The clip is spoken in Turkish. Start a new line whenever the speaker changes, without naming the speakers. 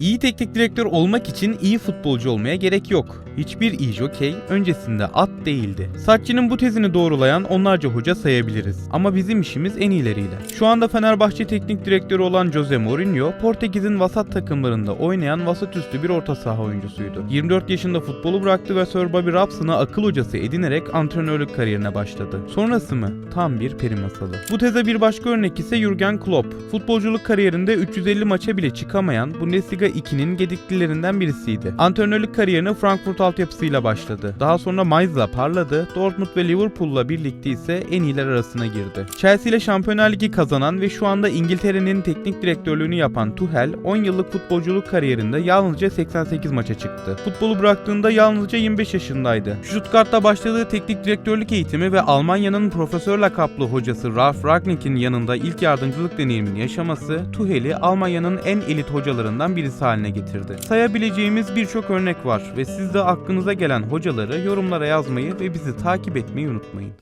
İyi teknik direktör olmak için iyi futbolcu olmaya gerek yok. Hiçbir iyi jokey öncesinde at değildi. Saatçinin bu tezini doğrulayan onlarca hoca sayabiliriz. Ama bizim işimiz en iyileriyle. Şu anda Fenerbahçe teknik direktörü olan Jose Mourinho, Portekiz'in vasat takımlarında oynayan vasatüstü bir orta saha oyuncusuydu. 24 yaşında futbolu bıraktı ve Sir Bobby Robson'ı akıl hocası edinerek antrenörlük kariyerine başladı. Sonrası mı? Tam bir peri masalı. Bu teze bir başka örnek ise Jurgen Klopp. Futbolculuk kariyerinde 350 maça bile çıkamayan Bundesliga 2'nin gediklilerinden birisiydi. Antrenörlük kariyerine Frankfurt altyapısıyla başladı. Daha sonra Mainz'la parladı, Dortmund ve Liverpool'la birlikte ise en iyiler arasına girdi. Chelsea ile Şampiyonlar Ligi kazanan ve şu anda İngiltere'nin teknik direktörlüğünü yapan Tuchel, 10 yıllık futbolculuk kariyerinde yalnızca 88 maça çıktı. Futbolu bıraktığında yalnızca 25 yaşındaydı. Stuttgart'ta başladığı teknik direktörlük eğitimi ve Almanya'nın profesör lakaplı hocası Ralf Rangnick'in yanında ilk yardımcılık deneyimini yaşaması Tuchel'i Almanya'nın en elit hocalarından birisi haline getirdi. Sayabileceğimiz birçok örnek var ve siz de aklınıza gelen hocaları yorumlara yazmayı ve bizi takip etmeyi unutmayın.